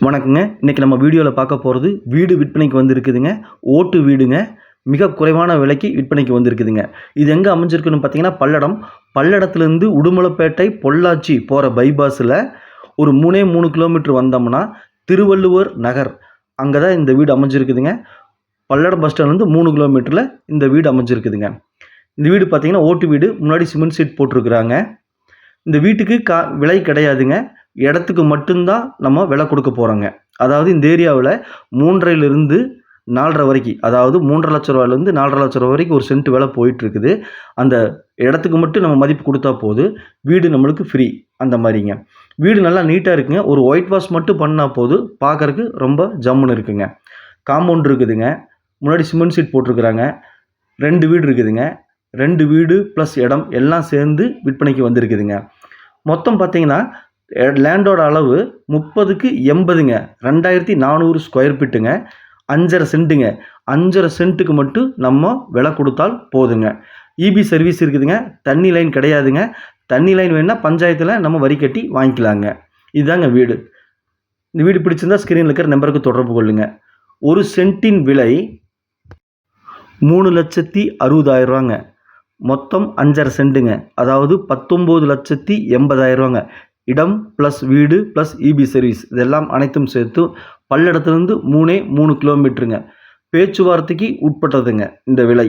வணக்கங்க. இன்றைக்கி நம்ம வீடியோவில் பார்க்க போகிறது வீடு விற்பனைக்கு வந்திருக்குதுங்க. ஓட்டு வீடுங்க. மிக குறைவான விலைக்கு விற்பனைக்கு வந்திருக்குதுங்க. இது எங்கே அமைஞ்சிருக்குன்னு பார்த்தீங்கன்னா பல்லடம். பல்லடத்துலேருந்து உடுமலைப்பேட்டை பொள்ளாச்சி போகிற பைபாஸில் ஒரு மூணே மூணு கிலோமீட்டர் வந்தோம்னா திருவள்ளுவர் நகர். அங்கே தான் இந்த வீடு அமைஞ்சிருக்குதுங்க. பல்லடம் பஸ் ஸ்டாண்ட்லேருந்து மூணு கிலோமீட்டரில் இந்த வீடு அமைஞ்சிருக்குதுங்க. இந்த வீடு பார்த்தீங்கன்னா ஓட்டு வீடு. முன்னாடி சிமெண்ட் சீட் போட்டிருக்குறாங்க. இந்த வீட்டுக்கு கா விலை கிடையாதுங்க. இடத்துக்கு மட்டும்தான் நம்ம விலை கொடுக்க போகிறோங்க அதாவது இந்த ஏரியாவில் மூன்றையிலிருந்து நாலரை வரைக்கும் அதாவது மூன்றரை லட்ச ரூபாயிலேருந்து நாலரை லட்ச ரூபா வரைக்கும் ஒரு சென்ட் விலை போயிட்டுருக்குது. அந்த இடத்துக்கு மட்டும் நம்ம மதிப்பு கொடுத்தா போது வீடு நம்மளுக்கு ஃப்ரீ அந்த மாதிரிங்க. வீடு நல்லா நீட்டாக இருக்குங்க. ஒரு ஒயிட் வாஷ் மட்டும் பண்ணால் போதும் பார்க்கறக்கு ரொம்ப ஜம்முன்னு இருக்குங்க. காம்பவுண்ட் இருக்குதுங்க. முன்னாடி சிமெண்ட் சீட் போட்டிருக்குறாங்க. ரெண்டு வீடு இருக்குதுங்க. ரெண்டு வீடு ப்ளஸ் இடம் எல்லாம் சேர்ந்து விற்பனைக்கு வந்திருக்குதுங்க. மொத்தம் பார்த்தீங்கன்னா லேண்டோட அளவு முப்பதுக்கு எண்பதுங்க. ரெண்டாயிரத்தி நானூறு ஸ்கொயர் ஃபீட்டுங்க அஞ்சரை சென்ட்டுங்க. அஞ்சரை சென்ட்டுக்கு மட்டும் நம்ம விலை கொடுத்தால் போதுங்க. இபி சர்வீஸ் இருக்குதுங்க. தண்ணி லைன் கிடையாதுங்க. தண்ணி லைன் வேணால் பஞ்சாயத்தில் நம்ம வரி கட்டி வாங்கிக்கலாங்க. இதுதாங்க வீடு. இந்த வீடு பிடிச்சிருந்தா ஸ்க்ரீனில் இருக்கிற நம்பருக்கு தொடர்பு கொள்ளுங்க. ஒரு சென்ட்டின் விலை மூணு லட்சத்தி அறுபதாயிரரூவாங்க மொத்தம் அஞ்சரை சென்ட்டுங்க. அதாவது பத்தொம்போது லட்சத்தி எண்பதாயிரரூவாங்க இடம் ப்ளஸ் வீடு ப்ளஸ் இபி சர்வீஸ் இதெல்லாம் அனைத்தும் சேர்த்து பல்லடத்துலேருந்து மூணே மூணு கிலோமீட்டருங்க பேச்சுவார்த்தைக்கு உட்பட்டதுங்க இந்த விலை.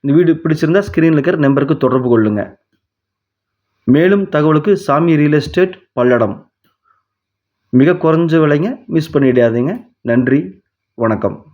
இந்த வீடு பிடிச்சிருந்தா ஸ்க்ரீனில் இருக்கிற நம்பருக்கு தொடர்பு கொள்ளுங்கள் மேலும் தகவலுக்கு சாமி ரியல் எஸ்டேட் பல்லடம். மிக குறைஞ்ச விலைங்க மிஸ் பண்ணிடாதீங்க. நன்றி வணக்கம்.